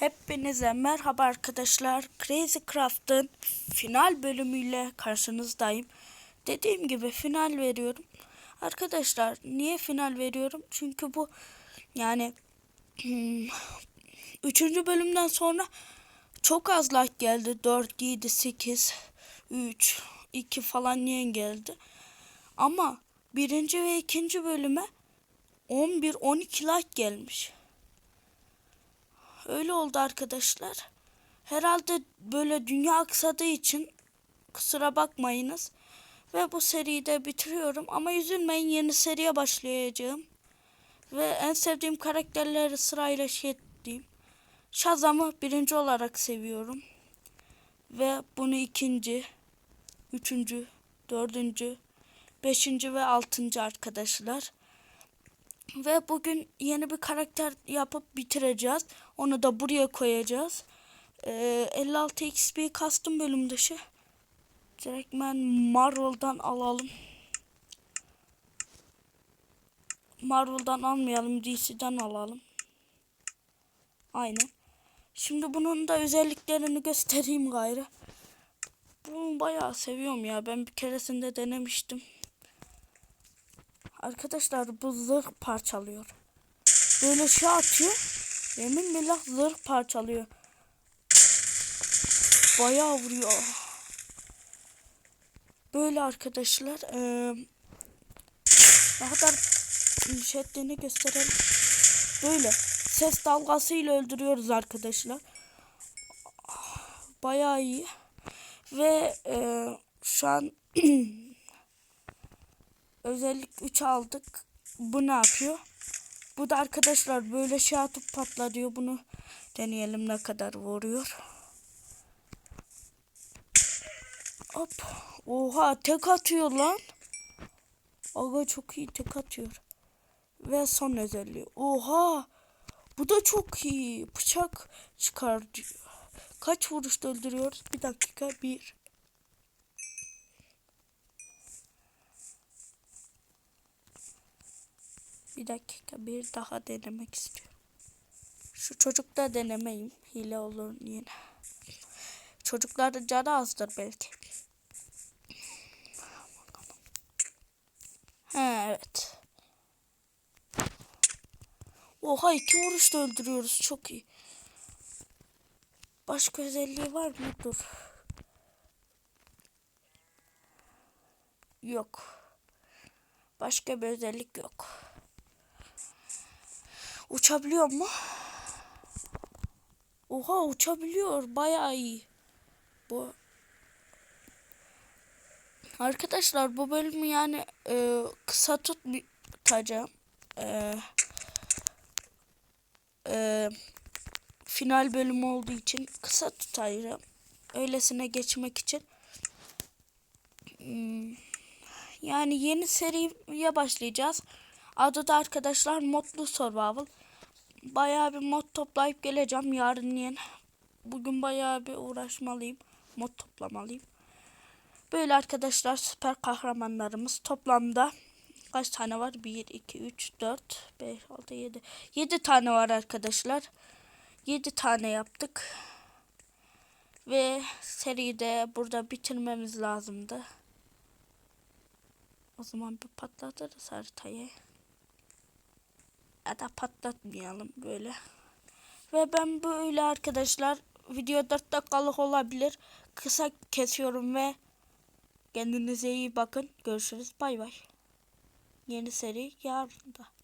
Hepinize merhaba arkadaşlar. Crazy Craft'ın final bölümüyle karşınızdayım. Dediğim gibi final veriyorum. Arkadaşlar niye final veriyorum? Çünkü bu yani hmm, üçüncü bölümden sonra çok az like geldi. 4, 7, 8, 3, 2 falan niye geldi. Ama birinci ve ikinci bölüme 11, 12 like gelmiş. Öyle oldu arkadaşlar. Herhalde böyle dünya aksadığı için kusura bakmayınız. Ve bu seriyi de bitiriyorum. Ama üzülmeyin yeni seriye başlayacağım. Ve en sevdiğim karakterleri sırayla şey diyeyim. Shazam'ı birinci olarak seviyorum. Ve bunu ikinci, üçüncü, dördüncü, beşinci ve altıncı arkadaşlar. Ve bugün yeni bir karakter yapıp bitireceğiz. Onu da buraya koyacağız. Ee, 56 XP custom bölüm dışı. Direktmen Marvel'dan alalım. Marvel'dan almayalım. DC'den alalım. Aynen. Şimdi bunun da özelliklerini göstereyim gayrı. Bunu bayağı seviyorum ya. Ben bir keresinde denemiştim. Arkadaşlar bu zırh parçalıyor. Böyle şey atıyor. Yemin billah zırh parçalıyor. Bayağı vuruyor. Böyle arkadaşlar. Ne kadar şey ettiğini gösterelim. Böyle ses dalgasıyla öldürüyoruz arkadaşlar. Bayağı iyi. Ve e, şu an özellik 3 aldık. Bu ne yapıyor? Bu da arkadaşlar böyle şey atıp patlatıyor. Bunu deneyelim ne kadar vuruyor. Hop. Oha tek atıyor lan. Aga çok iyi tek atıyor. Ve son özelliği. Oha. Bu da çok iyi. Bıçak çıkar diyor. Kaç vuruşta öldürüyoruz? Bir dakika. Bir. Bir dakika bir daha denemek istiyorum. Şu çocukta denemeyim. Hile olur yine. Çocuklarda canı azdır belki. He evet. Oha iki vuruşta öldürüyoruz. Çok iyi. Başka özelliği var mı? Dur. Yok. Başka bir özellik yok. Uçabiliyor mu? Oha uçabiliyor. Bayağı iyi. Bu Arkadaşlar bu bölümü yani e, kısa tutacağım. E, e, final bölümü olduğu için kısa tutacağım. Öylesine geçmek için. Hmm, yani yeni seriye başlayacağız. Adı da arkadaşlar Modlu Survival. Bayağı bir mod toplayıp geleceğim yarın yine. Bugün bayağı bir uğraşmalıyım. Mod toplamalıyım. Böyle arkadaşlar süper kahramanlarımız toplamda kaç tane var? 1, 2, 3, 4, 5, 6, 7. 7 tane var arkadaşlar. 7 tane yaptık. Ve seriyi de burada bitirmemiz lazımdı. O zaman bir patlatırız haritayı. Ya da patlatmayalım böyle. Ve ben böyle arkadaşlar video 4 dakikalık olabilir. Kısa kesiyorum ve kendinize iyi bakın. Görüşürüz. Bay bay. Yeni seri yarın da.